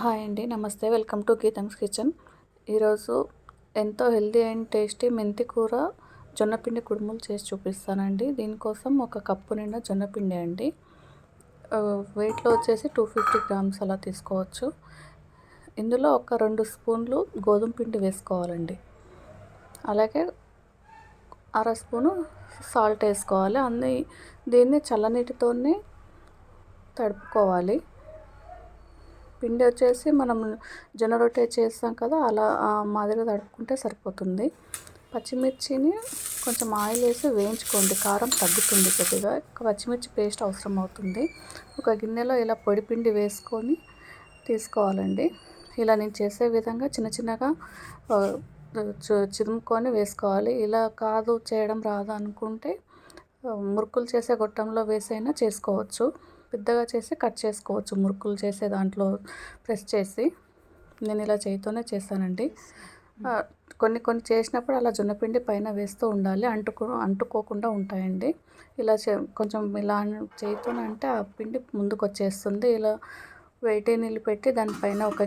Hi అండి నమస్తే. Welcome to Geetham's kitchen. ఈరోజు ఎంతో హెల్దీ అండ్ టేస్టీ మెంతి కూర జొన్నపిండి కుడుములు చేసి చూపిస్తానండి. దీనికోసం ఒక కప్పు నిండా జొన్నపిండి అండి. వెయిట్లో వచ్చేసి టూ ఫిఫ్టీ గ్రామ్స్ అలా తీసుకోవచ్చు. ఇందులో ఒక రెండు స్పూన్లు గోధుమ పిండి వేసుకోవాలండి. అలాగే అర స్పూను సాల్ట్ వేసుకోవాలి. అన్ని దీన్ని చల్లనీటితోనే తడుపుకోవాలి. పిండి వచ్చేసి మనం జొన్న రొట్టె చేస్తాం కదా అలా మాదిరిగా తడుపుకుంటే సరిపోతుంది. పచ్చిమిర్చిని కొంచెం ఆయిల్ వేసి వేయించుకోండి కారం తగ్గుతుంది కొద్దిగా. పచ్చిమిర్చి పేస్ట్ అవసరం అవుతుంది. ఒక గిన్నెలో ఇలా పొడి పిండి వేసుకొని తీసుకోవాలండి. ఇలా నేను చేసే విధంగా చిన్న చిన్నగా చిరుముకొని వేసుకోవాలి. ఇలా కాదు చేయడం రాదు అనుకుంటే మురుకులు చేసే గొట్టంలో వేసైనా చేసుకోవచ్చు. పెద్దగా చేసి కట్ చేసుకోవచ్చు. మురుకులు చేసే దాంట్లో ప్రెస్ చేసి నేను ఇలా చేయితోనే చేస్తానండి. కొన్ని కొన్ని చేసినప్పుడు అలా జొన్నపిండి పైన వేస్తూ ఉండాలి. అంటుకో అంటుకోకుండా ఉంటాయండి. ఇలా చే కొంచెం ఇలా చేయితోనే అంటే ఆ పిండి ముందుకు వచ్చేస్తుంది ఇలా వేటి నీళ్ళు పెట్టి దానిపైన ఒక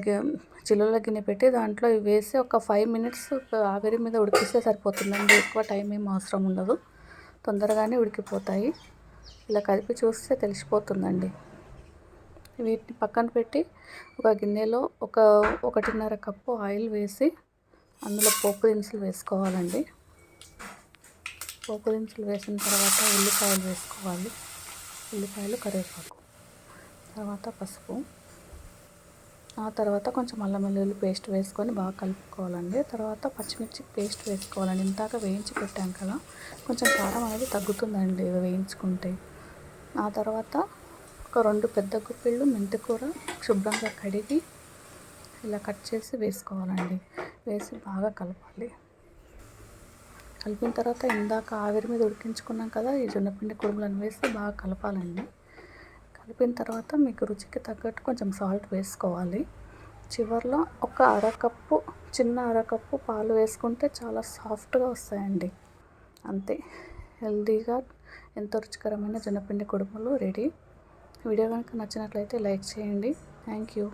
చిల్లుల గిన్నె పెట్టి దాంట్లో వేసి ఒక ఫైవ్ మినిట్స్ ఆవిరి మీద ఉడికిస్తే సరిపోతుందండి. ఎక్కువ టైం ఏం అవసరం ఉండదు. తొందరగానే ఉడికిపోతాయి. ఇలా కలిపి చూస్తే తెలిసిపోతుందండి. వీటిని పక్కన పెట్టి ఒక గిన్నెలో ఒక ఒకటిన్నర కప్పు ఆయిల్ వేసి అందులో పోపు దినుసులు వేసుకోవాలండి. పోపు దినుసులు వేసిన తర్వాత ఉల్లిపాయలు వేసుకోవాలి. ఉల్లిపాయలు కరివేపాకు. తర్వాత పసుపు. ఆ తర్వాత కొంచెం అల్లం వెల్లుల్లి పేస్ట్ వేసుకొని బాగా కలుపుకోవాలండి. తర్వాత పచ్చిమిర్చి పేస్ట్ వేసుకోవాలండి. ఇంతాక వేయించి పెట్టాం కదా కొంచెం కారం అనేది తగ్గుతుందండి వేయించుకుంటే. ఆ తర్వాత ఒక రెండు పెద్ద గుప్పిళ్ళు మెంతికూర శుభ్రంగా కడిగి ఇలా కట్ చేసి వేసుకోవాలండి. వేసి బాగా కలపాలి. కలిపిన తర్వాత ఇందాక ఆవిరి మీద ఉడికించుకున్నాం కదా ఈ జొన్నపిండి కుడుములను వేసి బాగా కలపాలండి. కలిపిన తర్వాత మీకు రుచికి తగ్గట్టు కొంచెం సాల్ట్ వేసుకోవాలి. చివరిలో ఒక అరకప్పు చిన్న అరకప్పు పాలు వేసుకుంటే చాలా సాఫ్ట్గా వస్తాయండి. అంతే. హెల్తీగా ఎంతో రుచికరమైన జొన్నపిండి కుడుములు రెడీ. వీడియో కనుక నచ్చినట్లయితే లైక్ చేయండి. Thank you.